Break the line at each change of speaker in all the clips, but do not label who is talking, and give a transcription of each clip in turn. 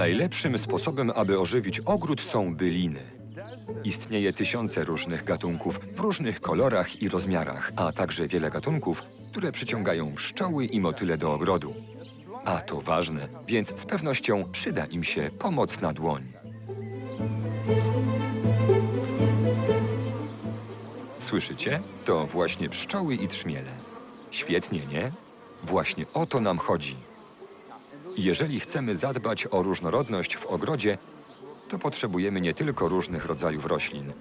Najlepszym sposobem, aby ożywić ogród są byliny. Istnieje tysiące różnych gatunków w różnych kolorach i rozmiarach, a także wiele gatunków, które przyciągają pszczoły i motyle do ogrodu. A to ważne, więc z pewnością przyda im się pomocna dłoń. Słyszycie? To właśnie pszczoły i trzmiele. Świetnie, nie? Właśnie o to nam chodzi. Jeżeli chcemy zadbać o różnorodność w ogrodzie, to potrzebujemy nie tylko różnych rodzajów roślin,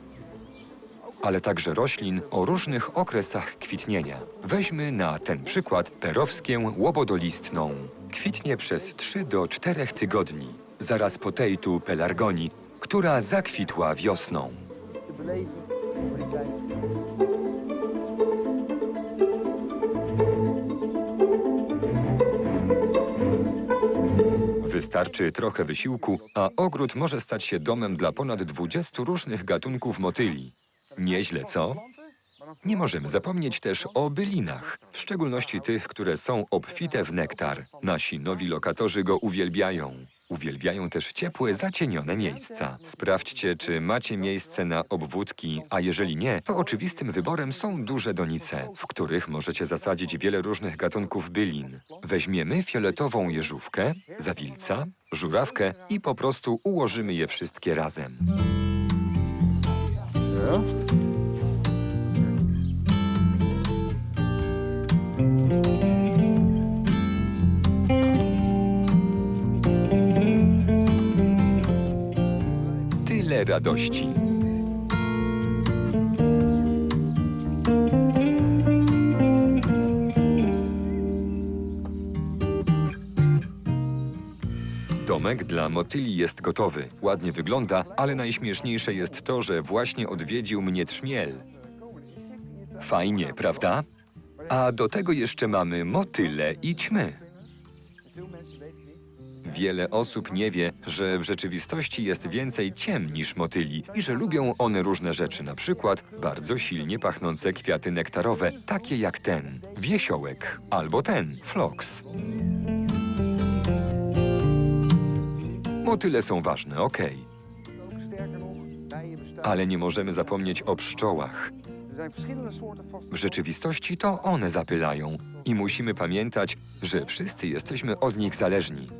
ale także roślin o różnych okresach kwitnienia. Weźmy na ten przykład perowskię łobodolistną. Kwitnie przez 3 do 4 tygodni, zaraz po tej tu pelargonii, która zakwitła wiosną. Wystarczy trochę wysiłku, a ogród może stać się domem dla ponad 20 różnych gatunków motyli. Nieźle, co? Nie możemy zapomnieć też o bylinach, w szczególności tych, które są obfite w nektar. Nasi nowi lokatorzy go uwielbiają. Uwielbiają też ciepłe, zacienione miejsca. Sprawdźcie, czy macie miejsce na obwódki, a jeżeli nie, to oczywistym wyborem są duże donice, w których możecie zasadzić wiele różnych gatunków bylin. Weźmiemy fioletową jeżówkę, zawilca, żurawkę i po prostu ułożymy je wszystkie razem.
Zo.
Tyle radości. Domek dla motyli jest gotowy. Ładnie wygląda, ale najśmieszniejsze jest to, że właśnie odwiedził mnie trzmiel. Fajnie, prawda? A do tego jeszcze mamy motyle i ćmy. Wiele osób nie wie, że w rzeczywistości jest więcej ciem niż motyli i że lubią one różne rzeczy, na przykład bardzo silnie pachnące kwiaty nektarowe, takie jak ten, wiesiołek, albo ten, floks. Motyle są ważne,
bestaan.
ale nie możemy zapomnieć o pszczołach. W rzeczywistości to one zapylają i musimy pamiętać, że wszyscy jesteśmy od nich zależni.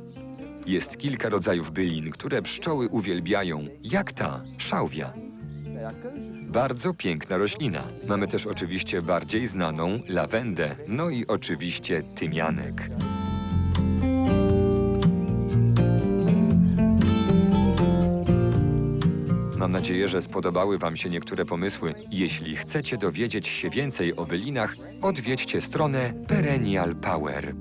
Jest kilka rodzajów bylin, które pszczoły uwielbiają, jak ta, szałwia. Bardzo piękna roślina. Mamy też oczywiście bardziej znaną lawendę, no i oczywiście tymianek. Mam nadzieję, że spodobały Wam się niektóre pomysły. Jeśli chcecie dowiedzieć się więcej o bylinach, odwiedźcie stronę Perennial Power.